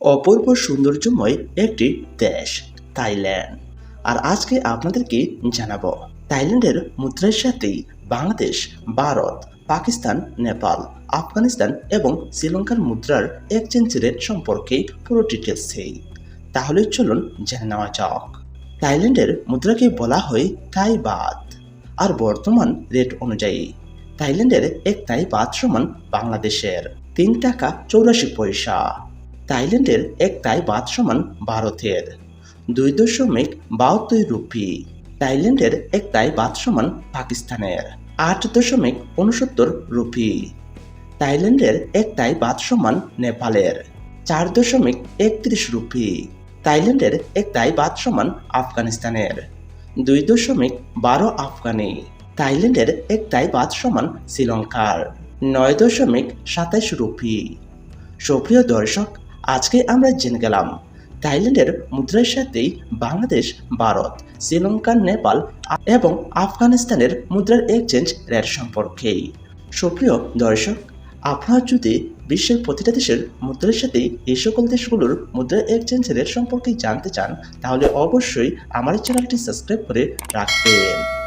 অপূর্ব সৌন্দর্যময় একটি দেশ, থাইল্যান্ড। আর আজকে আপনাদেরকে জানাব, থাইল্যান্ডের মুদ্রার সাথেই বাংলাদেশ, ভারত, পাকিস্তান, নেপাল, আফগানিস্তান এবং শ্রীলঙ্কার মুদ্রার এক্সচেঞ্জ রেট সম্পর্কে পুরো ডিটেলসেই তাহলে চলুন জেনে নেওয়া যাক। থাইল্যান্ডের মুদ্রাকে বলা হয় থাই বাদ। আর বর্তমান রেট অনুযায়ী, থাইল্যান্ডের এক তাই বাদ সমান বাংলাদেশের তিন টাকা চৌরাশি পয়সা। থাইল্যান্ডের এক তাই বাদ সমান ভারতের। দুই দশমিক বাহাত্তর রুপি। থাইল্যান্ডের এক তাই বাদ সমান পাকিস্তানের, আট দশমিক উনসত্তর রুপি। থাইল্যান্ডের এক তাই বাদ সমান নেপালের, চার দশমিক একত্রিশ রুপি। থাইল্যান্ডের এক তাই বাদ সমান আফগানিস্তানের, দুই দশমিক বারো আফগানি। থাইল্যান্ডের এক তাই বাদ সমান শ্রীলঙ্কার, নয় দশমিক সাতাইশ রুপি। সুপ্রিয় দর্শক আজকে আমরা জেনে গেলাম, থাইল্যান্ডের মুদ্রার সাথেই বাংলাদেশ, ভারত, শ্রীলঙ্কা, নেপাল এবং আফগানিস্তানের মুদ্রার এক্সচেঞ্জ রেট সম্পর্কে। সুপ্রিয় দর্শক, আপনারা যদি বিশ্বের প্রতিটা দেশের মুদ্রার সাথে এই সকল দেশগুলোর মুদ্রার এক্সচেঞ্জ রেট সম্পর্কে জানতে চান, তাহলে অবশ্যই আমার চ্যানেলটি সাবস্ক্রাইব করে রাখবেন।